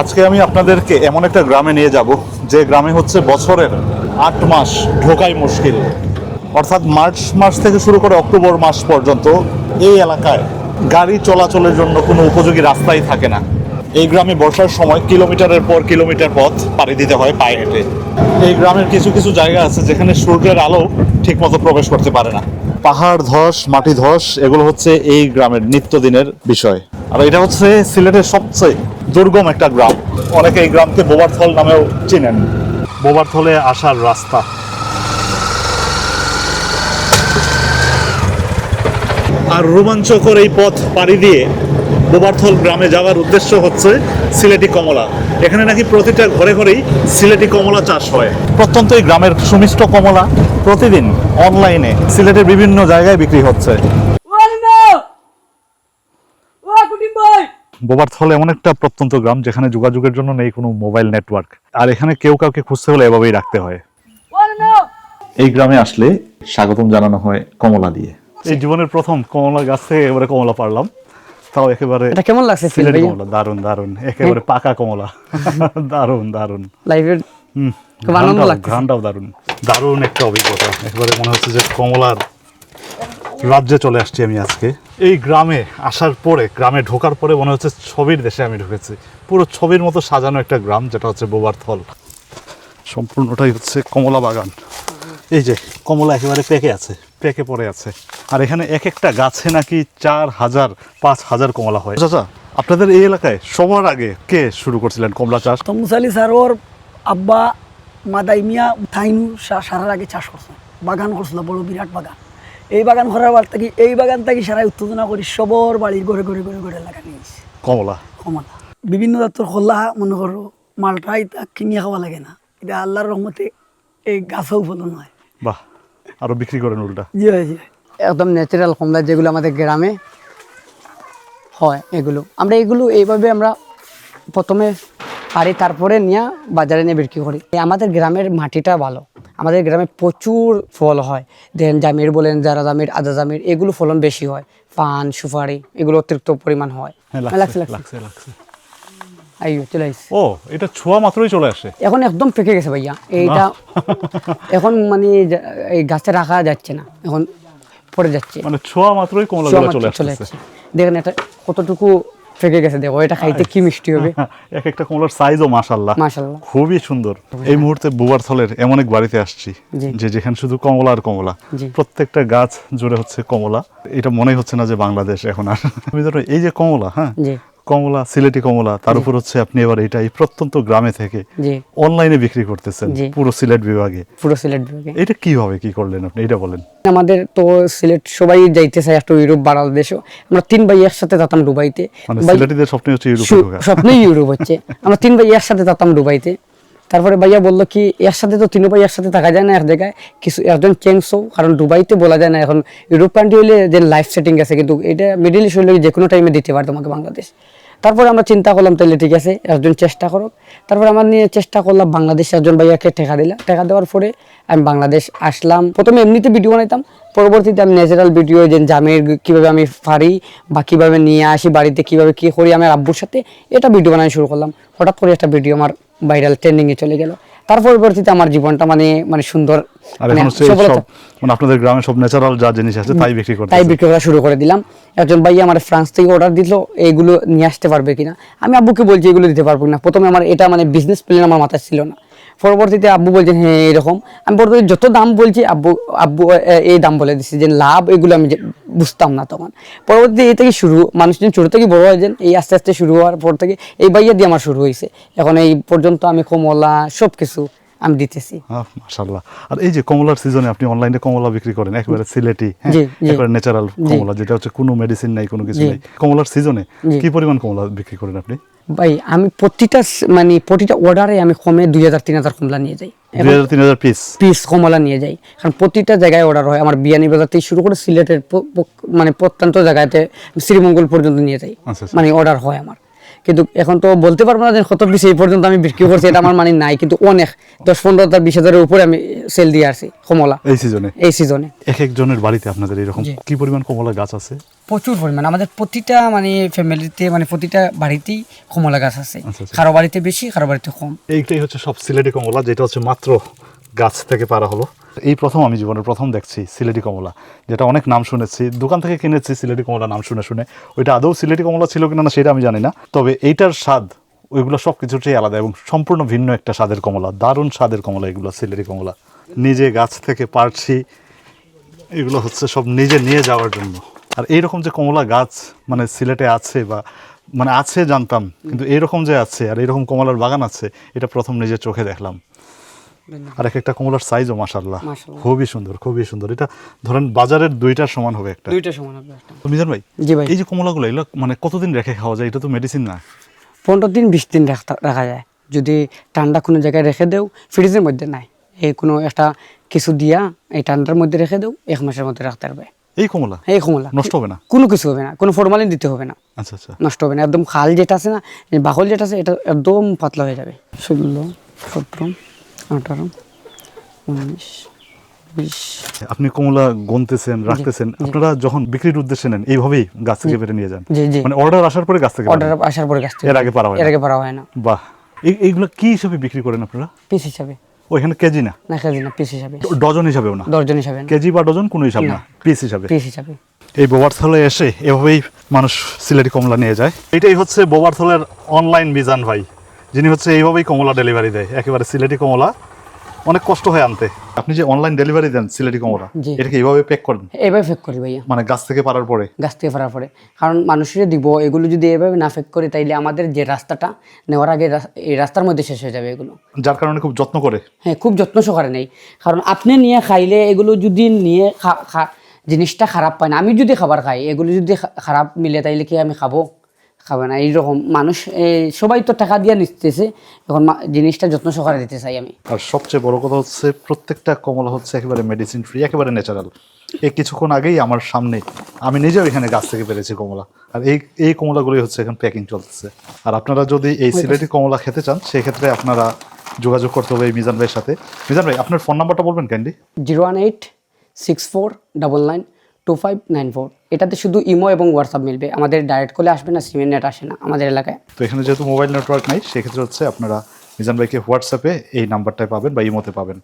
আজকে আমি আপনাদেরকে এমন একটা গ্রামে নিয়ে যাব, যে গ্রামে হচ্ছে বছরের আট মাস ঢোকাই মুশকিল। অর্থাৎ মার্চ মাস থেকে শুরু করে অক্টোবর মাস পর্যন্ত এই এলাকায় গাড়ি চলাচলের জন্য কোনো উপযোগী রাস্তাই থাকে না। এই গ্রামে বর্ষার সময় কিলোমিটারের পর কিলোমিটার পথ পাড়ি দিতে হয় পায়ে হেঁটে। এই গ্রামের কিছু কিছু জায়গা আছে যেখানে সূর্যের আলো ঠিকমতো প্রবেশ করতে পারে না। পাহাড় ধস, মাটি ধস, এগুলো হচ্ছে এই গ্রামের নিত্যদিনের বিষয়। আর এটা হচ্ছে সিলেটের সবচেয়ে দুর্গম একটা গ্রাম। অনেকে এই গ্রামকে বোবারথল নামেও চিনেন। বোবারথলে আসার রাস্তা। আর রোমাঞ্চকর এই পথ পাড়ি দিয়ে বোবারথল গ্রামে যাওয়ার উদ্দেশ্য হচ্ছে সিলেটি কমলা। এখানে নাকি প্রতিটা ঘরে ঘরেই সিলেটি কমলা চাষ হয়। প্রত্যন্ত এই গ্রামের সুমিষ্ট কমলা প্রতিদিন অনলাইনে সিলেটের বিভিন্ন জায়গায় বিক্রি হচ্ছে। বোবারথল এমন একটা প্রত্যন্ত গ্রাম যেখানে যোগাযোগের জন্য নেই কোনো মোবাইল নেটওয়ার্ক। আর এখানে কেউ কাউকে খুঁজতে হলে এভাবেই রাখতে হয়। এই গ্রামে আসলে স্বাগতম জানানো হয় কমলা দিয়ে। এই জীবনের প্রথম কমলা গাছ থেকে এবারে কমলা পারলাম তাও একেবারে এটা কেমন লাগছে ফিল সিলেটি কমলা দারুণ দারুণ একেবারে পাকা কমলা। দারুণ দারুণ লাইভের হুম খুব আনন্দ লাগতেছে। ঘ্রাণটাও দারুণ দারুণ একটা অভিজ্ঞতা। একেবারে মনে হচ্ছে যে কমলার রাজ্যে চলে আসছি আমি আজকে। এই গ্রামে আসার পরে, গ্রামে ঢোকার পরে মনে হচ্ছে ছবির দেশে আমি ঢুকেছি। পুরো ছবির মতো সাজানো একটা গ্রাম, যেটা হচ্ছে বোবারথল সম্পূর্ণটাই হচ্ছে কমলা বাগান। এই যে, কমলা একেবারে পেকে আছে, পেকে পড়ে আছে। আর এখানে এক একটা গাছে নাকি চার হাজার, পাঁচ হাজার কমলা হয়। চাচা, আপনাদের এই এলাকায় সবার আগে কে শুরু করছিলেন কমলা চাষ? তো মুসালি স্যারর আব্বা, মাদাই মিয়া, থাইনু সারার আগে চাষ করছে। বাগান করছিল, বড় বিরাট বাগান। এই বাগান করার বার থেকে এই বাগান থেকে সারাই উত্তেজনা করি সবর বাড়ির ঘরে ঘরে ঘরে ঘরে লাগা নিয়েছে কমলা? কমলা। বিভিন্ন জাতের খোলা মনে করো মালটা এটা কিনিয়ে খাওয়া লাগে না। এটা আল্লাহর রহমতে এই গাছেও ফলন হয় বাহ আরও বিক্রি করেন উল্টা। জি হয় জি একদম ন্যাচারাল কমলা যেগুলো আমাদের গ্রামে হয় এগুলো। আমরা এগুলো এইভাবে আমরা প্রথমে পারি তারপরে নিয়ে বাজারে নিয়ে বিক্রি করি। আমাদের গ্রামের মাটিটা ভালো। আমাদের গ্রামে প্রচুর ফল হয়। দেন জামির বলেন জারা জামির আদা জামির এগুলো ফলন বেশি হয়। পান সুপারি এগুলো অতিরিক্ত পরিমাণ হয়। হ্যাঁ লাগছে লাগছে লাগছে। লাগছে লাগছে। চলে আসছে ও এটা ছোঁয়া মাত্রই চলে আসে। এখন একদম পেকে গেছে ভাইয়া। এইটা এখন মানে এই গাছে রাখা যাচ্ছে না। এখন পড়ে যাচ্ছে। মানে ছোঁয়া মাত্রই কমলা চলে আসছে। দেখেন এটা কতটুকু ফেকে গেছে দেখো এটা খাইতে কি মিষ্টি হবে। এক একটা কমলার সাইজও মাশাল্লাহ মাশাল্লাহ খুবই সুন্দর। এই মুহূর্তে বুবারথলের এমন এক বাড়িতে আসছি যে যেখানে শুধু কমলা আর কমলা। প্রত্যেকটা গাছ জুড়ে হচ্ছে কমলা। এটা মনে হচ্ছে না যে বাংলাদেশ এখন আর। তুমি ধরো এই যে কমলা হ্যাঁ? জি। কমলা সিলেটি কমলা তার উপর হচ্ছে আপনি এবার এটা এই প্রত্যন্ত গ্রামে থেকে অনলাইনে বিক্রি করতেছেন পুরো সিলেট বিভাগে। পুরো সিলেট বিভাগে। এটা কীভাবে কি করলেন আপনি? এটা বলেন। আমাদের তো সিলেট সবাই যাইতে চায় একটু ইউরোপ বাংলাদেশও আমরা তিন ভাই একসাথে যেতাম দুবাইতে। মানে সিলেটিদের স্বপ্ন হচ্ছে ইউরোপে স্বপ্নই ইউরোপ হচ্ছে। আমরা তিন ভাই একসাথে যেতাম দুবাইতে। তারপরে ভাইয়া বলল কি এর সাথে তো তিন ভাই একসাথে থাকা যায় না এক জায়গায়। কিছু একজন চেঞ্জও কারণ দুবাইতে বলা যায় না এখন ইউরোপ কান্ট্রি হলে যে লাইফ সেটিং আছে কিন্তু এটা মিডিল ইস্ট হলে যে কোনো টাইমে দিতে পারে তোমাকে বাংলাদেশ। তারপরে আমরা চিন্তা করলাম তাহলে ঠিক আছে, একজন চেষ্টা করো। তারপরে আমার নিয়ে চেষ্টা করলাম, বাংলাদেশ একজন ভাইয়াকে টেকা দিলাম। টেকা দেওয়ার পরে আমি বাংলাদেশ আসলাম। প্রথমে এমনিতে ভিডিও বানাইতাম, পরবর্তীতে আমি ন্যাচারাল ভিডিও যে জামের কীভাবে আমি পারি বা কীভাবে নিয়ে আসি, বাড়িতে কীভাবে কী করি, আমার আব্বুর সাথে এটা ভিডিও বানানো শুরু করলাম। হঠাৎ করে একটা ভিডিও আমার ভাইরাল ট্রেন্ডিংয়ে চলে গেল। তার পরবর্তীতে আমার জীবনটা মানে মানে সুন্দর আর মানে এখন হচ্ছে সব মানে আপনাদের গ্রামে সব ন্যাচারাল যা জিনিস আছে তাই বিক্রি করতে তাই বিক্রি করা শুরু করে দিলাম। একজন ভাই আমার ফ্রান্স থেকে অর্ডার দিল এইগুলো নিয়ে আসতে পারবে কিনা? আমি আব্বুকে বলছি এগুলো দিতে পারব না প্রথমে আমার এটা মানে বিজনেস প্ল্যান আমার মাথায় ছিল না। পরবর্তীতে আব্বু বলছেন হ্যাঁ এরকম। আমি পরবর্তী যত দাম বলছি আব্বু আব্বু এই দাম বলে দিচ্ছি যে লাভ এগুলো আমি বুঝতাম না তখন। পরবর্তীতে এই থেকে শুরু মানুষজন ছোটো থেকে বড় হয়ে যান এই আস্তে আস্তে শুরু হওয়ার পর থেকে এই বাইয়া দিয়ে আমার শুরু হয়েছে এখন এই পর্যন্ত আমি কমলা সব কিছু আমি দিতেছি। মাশাআল্লাহ। আর এই যে কমলার সিজনে আপনি অনলাইনে কমলা বিক্রি করেন একেবারে সিলেটি হ্যাঁ। একেবারে ন্যাচারাল কমলা যেটা হচ্ছে কোনো মেডিসিন নাই কোনো কিছু নাই। কমলার সিজনে কি পরিমাণ কমলা বিক্রি করেন আপনি? ভাই আমি প্রতিটা মানে প্রতিটা অর্ডারে আমি কমে দুই হাজার তিন হাজার কমলা নিয়ে যাই। দুই হাজার তিন হাজার পিস পিস কমলা নিয়ে যাই। কারণ প্রতিটা জায়গায় অর্ডার হয়। আমার বিয়ানি বাজার থেকে শুরু করে সিলেটের মানে প্রত্যন্ত জায়গাতে শ্রীমঙ্গল পর্যন্ত নিয়ে যাই। আচ্ছা, আচ্ছা। মানে অর্ডার হয় আমার। কিন্তু এখন তো বলতে পারব না যে কত পিস এই পর্যন্ত আমি বিক্রি করছি এটা আমার মানে নাই কিন্তু অনেক। দশ পনেরো হাজার বিশ হাজারের উপরে আমি সেল দিয়ে আসছি কমলা। এই সিজনে এই সিজনে এক একজনের বাড়িতে আপনাদের এরকম কি পরিমাণ কমলা গাছ আছে? প্রচুর পরিমাণ। আমাদের প্রতিটা মানে ফ্যামিলিতে মানে প্রতিটা বাড়িতেই কমলা গাছ আছে। আচ্ছা, আচ্ছা। কারও বাড়িতে বেশি কারও বাড়িতে কম। এইটাই হচ্ছে সব সিলেটি কমলা যেটা হচ্ছে মাত্র গাছ থেকে পারা হলো। এই প্রথম আমি জীবনের প্রথম দেখছি সিলেটি কমলা, যেটা অনেক নাম শুনেছি, দোকান থেকে কিনেছি সিলেটি কমলা নাম শুনে শুনে। ওইটা আদৌ সিলেটি কমলা ছিল কিনা না সেটা আমি জানি না। তবে এইটার স্বাদ, ওইগুলো সব কিছুটাই আলাদা এবং সম্পূর্ণ ভিন্ন একটা স্বাদের কমলা, দারুণ স্বাদের কমলা এগুলো, সিলেটি কমলা। নিজে গাছ থেকে পারছি, এগুলো হচ্ছে সব নিজে নিয়ে যাওয়ার জন্য। আর এইরকম যে কমলা গাছ মানে সিলেটে আছে বা মানে আছে জানতাম, কিন্তু এইরকম যে আছে আর এরকম কমলার বাগান আছে, এটা প্রথম নিজের চোখে দেখলাম। আর এক একটা কমলার সাইজও মাশাআল্লাহ। খুবই সুন্দর খুবই সুন্দর। এটা ধরেন বাজারের দুইটার সমান হবে একটা। দুইটা সমান হবে একটা। মিজান ভাই জি ভাই। এই যে কমলাগুলো এগুলো মানে কতদিন রেখে খাওয়া যায়? এটা তো মেডিসিন না। পনেরো দিন বিশ দিন রাখা যায়। যদি ঠান্ডা কোনো জায়গায় রেখে দেও ফ্রিজের মধ্যে নাই। এই কোনো একটা কিছু দিয়া এই ঠান্ডার মধ্যে রেখে দেও এক মাসের মধ্যে রাখতে পারবে। এই কমলা? এই কমলা। নষ্ট হবে না? কোনো কিছু হবে না। কোনো ফরমালিন দিতে হবে না। আচ্ছা আচ্ছা। নষ্ট হবে না। একদম খাল যেটা আছে না বাকল যেটা আছে এটা একদম পাতলা হয়ে যাবে। ষোলো সতেরো আঠারো উনিশ বিশ। আপনি কমলা গুনতেছেন রাখতেছেন আপনারা যখন বিক্রির উদ্দেশ্যে নেন এইভাবেই গাছ থেকে পেরে নিয়ে যান? মানে অর্ডার আসার পরে গাছ থেকে অর্ডার আসার পরে গাছ থেকে এর আগে পারা হয় এর আগে পারা হয় না। বাহ। এই- এইগুলো কি হিসাবে বিক্রি করেন আপনারা? পিস হিসাবে। ওইখানে কেজি না? না কেজি না পিস হিসাবে। ডজন হিসাবেও না? দশজন হিসাবে না। কেজি বা ডজন কোনো হিসাব না। পিস হিসাবে। পিস হিসাবে। এই বোবারথলে এসে এভাবেই মানুষ সিলেটি কমলা নিয়ে যায়। এটাই হচ্ছে বোবারথলের অনলাইন মিজান ভাই। যিনি হচ্ছে এইভাবেই কমলা ডেলিভারি দেয় একেবারে সিলেটি কমলা অনেক কষ্ট হয় আনতে। আপনি যে অনলাইন ডেলিভারি দেন সিলেটি কমলা। এটাকে এইভাবে প্যাক করেন? এভাবে প্যাক করি ভাইয়া। মানে গাছ থেকে পারার পরে? গাছ থেকে ফেরার পরে। কারণ মানুষের দিব এগুলো যদি এভাবে না ফেক করি তাইলে আমাদের যে রাস্তাটা নেওয়ার আগে এই রাস্তার মধ্যে শেষ হয়ে যাবে এগুলো। যার কারণে খুব যত্ন করে? হ্যাঁ খুব যত্ন সহকারে নেই। কারণ আপনি নিয়ে খাইলে এগুলো যদি নিয়ে জিনিসটা খারাপ পায় না আমি যদি খাবার খাই এগুলো যদি খারাপ মিলে তাইলে কি আমি খাব? খাবে না। এইরকম মানুষ এই, সবাই তো টাকা দিয়ে নিতেছে। এখন জিনিসটা যত্ন সহকারে দিতে চাই আমি। আর সবচেয়ে বড় কথা হচ্ছে প্রত্যেকটা কমলা হচ্ছে একেবারে মেডিসিন ফ্রি একেবারে ন্যাচারাল এই কিছুক্ষণ আগেই আমার সামনে আমি নিজেও এখানে গাছ থেকে পেরেছি কমলা। আর এই এই কমলাগুলোই হচ্ছে এখন প্যাকিং চলতেছে। আর আপনারা যদি এই সিলেটি কমলা খেতে চান সেক্ষেত্রে আপনারা যোগাযোগ করতে হবে এই মিজান ভাইয়ের সাথে। মিজান ভাই আপনার ফোন নাম্বারটা বলবেন candy zero one eight six four double nine two five nine four এটাতে শুধু ইমো এবং হোয়াটসঅ্যাপ মিলবে। আমাদের ডাইরেক্ট কলে আসবে না সিমের নেট আসে না আমাদের এলাকায়। তো এখানে যেহেতু মোবাইল নেটওয়ার্ক নাই, সেক্ষেত্রে হচ্ছে আপনারা মিজান ভাইকে হোয়াটসঅ্যাপে এই নাম্বারটায় পাবেন বা ইমোতে পাবেন।